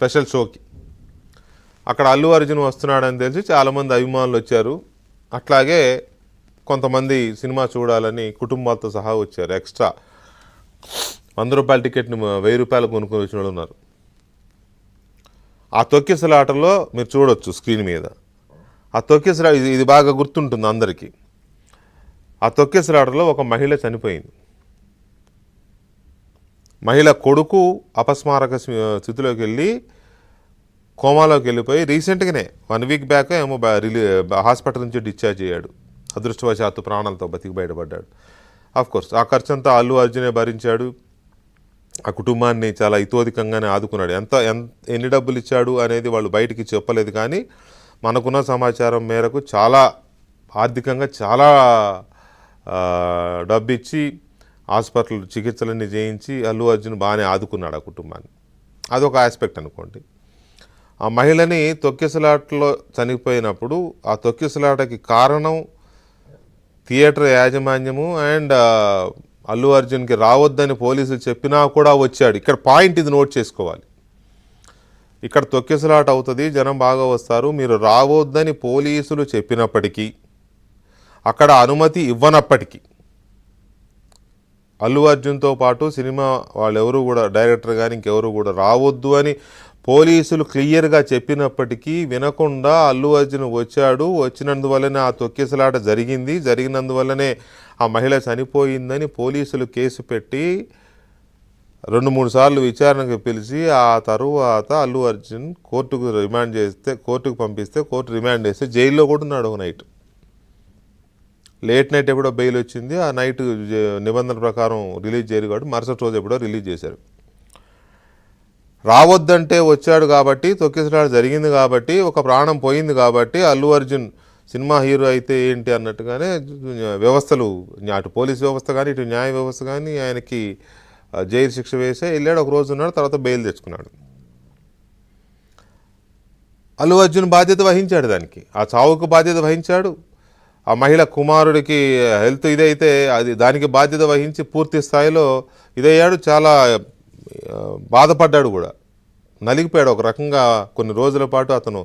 Special షోకి. అక్కడ అల్లు అర్జున్ వస్తున్నాడని తెలిసి చాలామంది అభిమానులు వచ్చారు. అట్లాగే కొంతమంది సినిమా చూడాలని కుటుంబాలతో సహా వచ్చారు. ఎక్స్ట్రా వంద రూపాయల టికెట్ని వెయ్యి రూపాయలు కొనుక్కొని వచ్చిన వాళ్ళు ఉన్నారు. ఆ తొక్కిసలాటలో మీరు చూడొచ్చు స్క్రీన్ మీద. ఆ తొక్కిసలా ఇది ఇది బాగా గుర్తుంటుంది అందరికీ. ఆ తొక్కిసలాటలో ఒక మహిళ చనిపోయింది. మహిళ కొడుకు అపస్మారక స్థితిలోకి వెళ్ళి కోమాలోకి వెళ్ళిపోయి రీసెంట్గానే వన్ వీక్ బ్యాక్ ఏమో రిలీ హాస్పిటల్ నుంచి డిశ్చార్జ్ అయ్యాడు. అదృష్టవశాత్తు ప్రాణాలతో బతికి బయటపడ్డాడు. ఆఫ్ కోర్స్ ఆ ఖర్చంతా అల్లు అర్జునే భరించాడు. ఆ కుటుంబాన్ని చాలా ఇతోధికంగానే ఆదుకున్నాడు. ఎంత ఎంత ఎన్ని డబ్బులు ఇచ్చాడు అనేది వాళ్ళు బయటికి చెప్పలేదు కానీ మనకున్న సమాచారం మేరకు చాలా ఆర్థికంగా చాలా డబ్బిచ్చి డబ్బు ఇచ్చి హాస్పిటల్ చికిత్సలన్నీ చేయించి అల్లు అర్జున్ బాగానే ఆదుకున్నాడు ఆ కుటుంబాన్ని. అదొక ఆస్పెక్ట్ అనుకోండి. ఆ మహిళని తొక్కిసలాటలో చనిపోయినప్పుడు ఆ తొక్కిసలాటకి కారణం థియేటర్ యాజమాన్యము అండ్ అల్లు అర్జున్కి రావద్దని పోలీసులు చెప్పినా కూడా వచ్చాడు. ఇక్కడ పాయింట్ ఇది నోట్ చేసుకోవాలి. ఇక్కడ తొక్కిసలాట అవుతుంది జనం బాగా వస్తారు మీరు రావద్దని పోలీసులు చెప్పినప్పటికీ అక్కడ అనుమతి ఇవ్వనప్పటికీ అల్లు అర్జున్తో పాటు సినిమా వాళ్ళెవరు కూడా డైరెక్టర్ కానీ ఇంకెవరు కూడా రావద్దు అని పోలీసులు క్లియర్గా చెప్పినప్పటికీ వినకుండా అల్లు అర్జున్ వచ్చాడు. వచ్చినందువల్లనే ఆ తొక్కిసలాట జరిగింది. జరిగినందువల్లనే ఆ మహిళ చనిపోయిందని పోలీసులు కేసు పెట్టి రెండు మూడు సార్లు విచారణకు పిలిచి ఆ తరువాత అల్లు అర్జున్ కోర్టుకు రిమాండ్ చేస్తే కోర్టుకు పంపిస్తే కోర్టు రిమాండ్ చేస్తే జైల్లో కూడా ఉన్నాడు ఒక నైట్. లేట్ నైట్ ఎప్పుడో బెయిల్ వచ్చింది ఆ నైట్ జ- ప్రకారం రిలీజ్ చేయరు కాబట్టి మరుసటి రోజు ఎప్పుడో రిలీజ్ చేశారు. రావద్దంటే వచ్చాడు కాబట్టి తొక్కిసలాట జరిగింది కాబట్టి ఒక ప్రాణం పోయింది కాబట్టి అల్లు అర్జున్ సినిమా హీరో అయితే ఏంటి అన్నట్టుగానే వ్యవస్థలు అటు పోలీస్ వ్యవస్థ కానీ ఇటు న్యాయ వ్యవస్థ కానీ ఆయనకి జైలు శిక్ష వేసే వెళ్ళాడు ఒక రోజు ఉన్నాడు తర్వాత బెయిల్ తెచ్చుకున్నాడు. అల్లు అర్జున్ బాధ్యత వహించాడు దానికి. ఆ చావుకు బాధ్యత వహించాడు. ఆ మహిళ కుమారుడికి హెల్త్ ఇదైతే అది దానికి బాధ్యత వహించి పూర్తి స్థాయిలో ఇదయ్యాడు చాలా బాధపడ్డాడు కూడా. నలిగిపోయాడు ఒక రకంగా కొన్ని రోజుల పాటు అతను.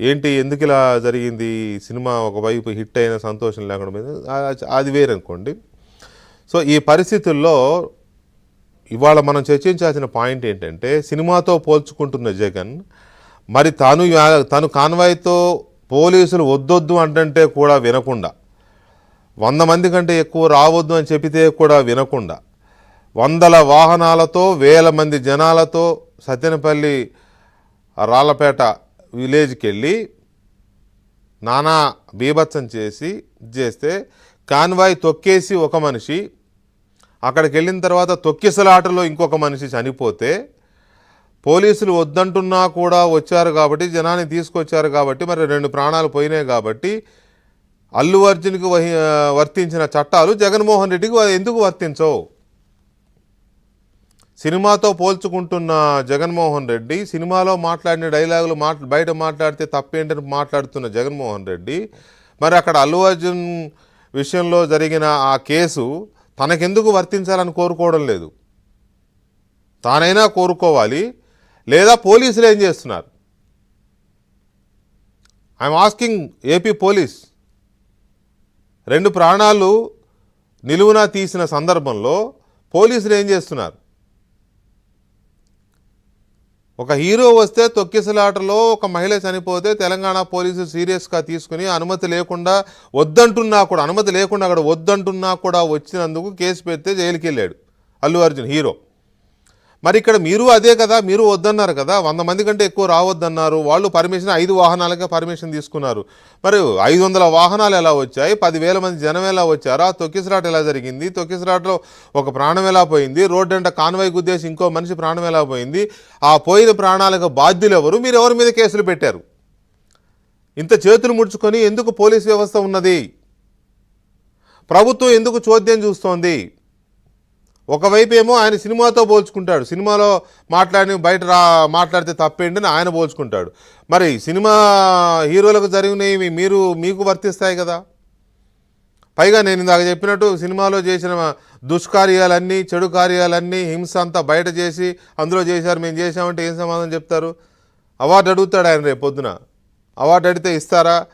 ఏంటి ఎందుకు ఇలా జరిగింది? ఈ సినిమా ఒకవైపు హిట్ అయిన సంతోషం లేకుండా మీద అది వేరనుకోండి సో ఈ పరిస్థితుల్లో ఇవాళ మనం చర్చించాల్సిన పాయింట్ ఏంటంటే సినిమాతో పోల్చుకుంటున్న జగన్ మరి తాను యా- తను కాన్వాయ్తో పోలీసులు వద్దొద్దు అంటుంటే కూడా వినకుండా. వంద మంది కంటే ఎక్కువ రావద్దు అని చెప్పితే కూడా వినకుండా. వందల వాహనాలతో వేల మంది జనాలతో సత్యనపల్లి రాళ్ళపేట విలేజ్కి వెళ్ళి నానా బీభత్సం చేసి ఇది చేస్తే కాన్వాయ్ తొక్కేసి ఒక మనిషి అక్కడికి వెళ్ళిన తర్వాత తొక్కిసలాటలో ఇంకొక మనిషి చనిపోతే పోలీసులు వద్దంటున్నా కూడా వచ్చారు కాబట్టి జనాన్ని తీసుకొచ్చారు కాబట్టి మరి రెండు ప్రాణాలు పోయినాయి కాబట్టి అల్లు అర్జున్కి వర్తించిన చట్టాలు జగన్మోహన్ రెడ్డికి ఎందుకు వర్తించవు? సినిమాతో పోల్చుకుంటున్న జగన్మోహన్ రెడ్డి సినిమాలో మాట్లాడిన డైలాగులు మాట్లా బయట మాట్లాడితే తప్పేంటని మాట్లాడుతున్న జగన్మోహన్ రెడ్డి మరి అక్కడ అల్లు అర్జున్ విషయంలో జరిగిన ఆ కేసు తనకెందుకు వర్తించాలని కోరుకోవడం లేదు. తానైనా కోరుకోవాలి. లేదా పోలీసులు ఏం చేస్తున్నారు? ఐఎమ్ ఆస్కింగ్ ఏపీ పోలీస్ రెండు ప్రాణాలు నిలువున తీసిన సందర్భంలో పోలీసులు ఏం చేస్తున్నారు? ఒక హీరో వస్తే తొక్కిసలాటలో ఒక మహిళ చనిపోతే తెలంగాణ పోలీసులు సీరియస్గా తీసుకుని అనుమతి లేకుండా వద్దంటున్నా కూడా అనుమతి లేకుండా అక్కడ వద్దంటున్నా కూడా వచ్చినందుకు కేసు పెడితే జైలుకి వెళ్ళాడు అల్లు అర్జున్ హీరో. మరి ఇక్కడ మీరు అదే కదా మీరు వద్దన్నారు కదా వంద మంది కంటే ఎక్కువ రావద్దన్నారు వాళ్ళు పర్మిషన్ ఐదు వాహనాలకే పర్మిషన్ తీసుకున్నారు. మరి ఐదు వందల వాహనాలు ఎలా వచ్చాయి? పదివేల మంది జనం ఎలా వచ్చారు? ఆ తొక్కిసలాట ఎలా జరిగింది? తొక్కిసలాటలో ఒక ప్రాణం ఎలా పోయింది? రోడ్డు అంటే కాన్వాయ్ గుద్దేసి ఇంకో మనిషి ప్రాణం ఎలా పోయింది? ఆ పోయిన ప్రాణాలకు బాధ్యులు ఎవరు మీరు ఎవరి మీద కేసులు పెట్టారు? ఇంత చేతులు ముడుచుకొని ఎందుకు పోలీస్ వ్యవస్థ ఉన్నది? ప్రభుత్వం ఎందుకు చోద్యం చూస్తోంది? ఒకవైపు ఏమో ఆయన సినిమాతో పోల్చుకుంటాడు. సినిమాలో మాట్లాడి బయట రా మాట్లాడితే తప్పేంటి అని ఆయన పోల్చుకుంటాడు. మరి సినిమా హీరోలకు జరిగినవి మీరు మీకు వర్తిస్తాయి కదా? పైగా నేను ఇందాక చెప్పినట్టు సినిమాలో చేసిన దుష్కార్యాలన్నీ చెడు కార్యాలన్నీ హింస అంతా బయట చేసి అందులో చేశారు మేము చేసామంటే ఏం సమాధానం చెప్తారు? అవార్డు అడుగుతాడు ఆయన రేపు పొద్దున. అవార్డు అడిగితే ఇస్తారా?